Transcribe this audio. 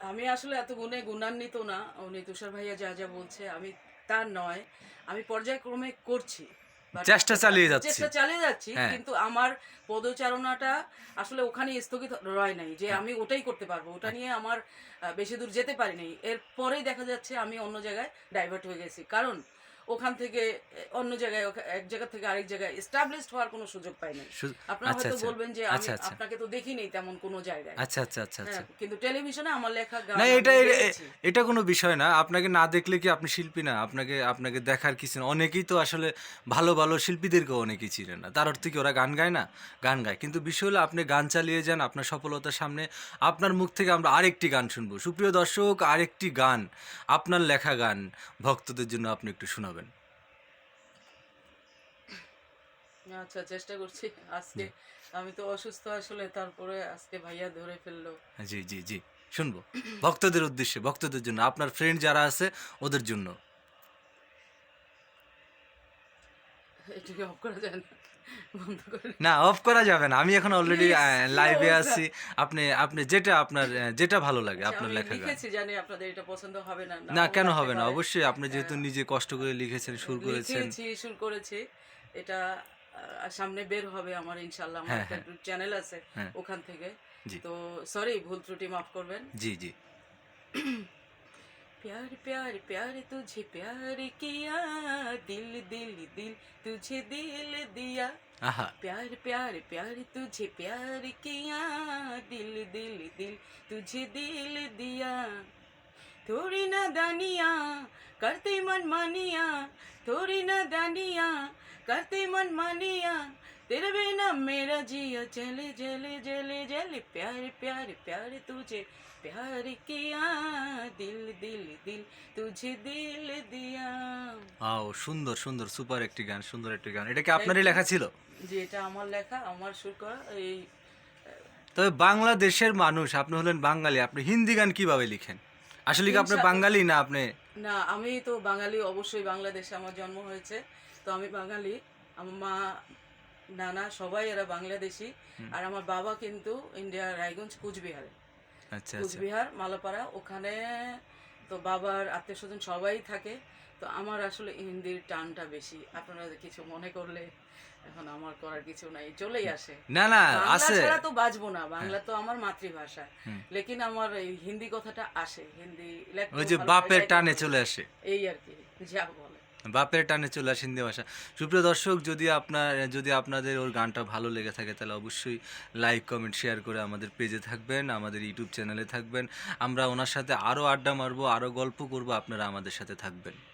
আমি আসলে এত গুণে গুণান্বিত না। উনি তুষার ভাইয়া যা যা বলছে আমি তার নয়। আমি পর্যায়ক্রমে করছি। চেষ্টা চালিয়ে যাচ্ছি। চেষ্টা চালিয়ে যাচ্ছি হ্যাঁ। কিন্তু আমার পদচারণাটা আসলে ওখানে স্থগিত রয় নাই যে হ্যাঁ। আমি ওটাই করতে পারব। ওটা নিয়ে আমার বেশি দূর যেতে পারিনি। এরপরেই দেখা যাচ্ছে আমি অন্য জায়গায় ডাইভার্ট হয়ে গেছি। কারণ ওখান থেকে অন্য জায়গায় এক জায়গা থেকে আরেক জায়গায় এস্টাবলিশড হওয়ার কোনো সুযোগ পাইনি। আপনারা আচ্ছা হয়তো আচ্ছা। বলবেন যে আমি আচ্ছা আপনাকে তো দেখিনি তেমন কোনো জায়গায়। আচ্ছা আচ্ছা আচ্ছা হ্যাঁ, কিন্তু টেলিভিশনে আমার লেখা গান না এটা এটা কোনো বিষয় না। আপনাকে না দেখলে কি আপনি শিল্পী না? আপনাকে আপনাকে দেখার কিছু অনেকেই তো আসলে ভালো ভালো শিল্পীদেরকেও অনেকেই চিনে না। তার অর্থ কি ওরা গান গায় না? গান গায়। কিন্তু বিষয় হলো আপনি গান চালিয়ে যান আপনার সফলতার সামনে আপনার মুখ থেকে আমরা আরেকটি গান শুনব। সুপ্রিয় দর্শক আরেকটি গান। আপনার লেখা গান ভক্তদের জন্য আপনি একটু শোনাবেন। আচ্ছা চেষ্টা করছি। আজকে আমি তো অসুস্থ আসলে তারপরে আজকে ভাইয়া ধরে ফেলল। জি জি জি। শুনব। ভক্তদের উদ্দেশ্যে ভক্তদের জন্য আপনার ফ্রেন্ড যারা আছে ওদের জন্য। এটাকে অফ করা যায় না? না অফ করা যাবে না। আমি এখন অলরেডি লাইভে আছি। আপনি আপনি যেটা আপনার যেটা ভালো লাগে আচ্ছা, আপনার লেখা লিখেছি জানি আপনাদের এটা পছন্দ হবে না না কেন হবে না? অবশ্যই আপনি যেহেতু নিজে কষ্ট করে লিখেছেন সুর করেছেন। শুরু করেছি। এটা সামনে বের হবে আমার ইনশাল্লাহ আমার হ্যাঁ, একটা হ্যাঁ। চ্যানেল আছে হ্যাঁ। ওখান থেকে জি। তো সরি ভুল ত্রুটি মাফ করবেন জি জি प्यार प्यार प्यार तुझे प्यार किया दिल दिल दिल तुझे दिल दिया আহা प्यार प्यार प्यार तुझे प्यार किया दिल दिल दिल तुझे दिल दिया थोड़ी ना दानिया करते मन मानिया थोड़ी ना दानिया करते मन मानिया तेरे बिना मेरा जिया चले जले जले जले प्यार प्यार प्यार तुझे प्यार किया दिल दिल दिल तुझे दिल दिया আও সুন্দর সুন্দর সুপার একটি গান সুন্দর একটি গান এটা কি আপনারই লেখা ছিল যে এটা আমার লেখা আমার সুর করা এই তবে বাংলাদেশের মানুষ আপনি হলেন বাঙালি আপনি হিন্দি গান কিভাবে লিখেন আসলে কি আপনি বাঙালি না আপনি? না আমি তো বাঙালি অবশ্যই বাংলাদেশে আমার জন্ম হয়েছে। তো আমি বাঙালি আমার মা নানা সবাই এরা বাংলাদেশি। আর আমার বাবা কিন্তু ইন্ডিয়ার রায়গঞ্জ কুচবিহারে। আচ্ছা আচ্ছা। কুচবিহার মালাপাড়া ওখানে তো বাবার আত্মীয় স্বজন সবাই থাকে তো আমার আসলে হিন্দির টানটা বেশি। আপনারা কিছু মনে করলে এখন আমার করার কিছু নাই চলেই আসে। না না আসে। ছাড়া তো বাজবো না বাংলা তো আমার মাতৃভাষা। লেকিন আমার হিন্দি কথাটা আসে হিন্দি ওই যে বাপের টানে চলে আসে। এই আর কি যা বলে বাপের টানে চলে আসে হিন্দি ভাষা সুপ্রিয় দর্শক, যদি আপনার, যদি আপনাদের ওর গানটা ভালো লেগে থাকে, তাহলে অবশ্যই লাইক কমেন্ট শেয়ার করে আমাদের পেজে থাকবেন, আমাদের ইউটিউব চ্যানেলে থাকবেন। আমরা ওনার সাথে আরও আড্ডা মারবো আরও গল্প করব, আপনারা আমাদের সাথে থাকবেন।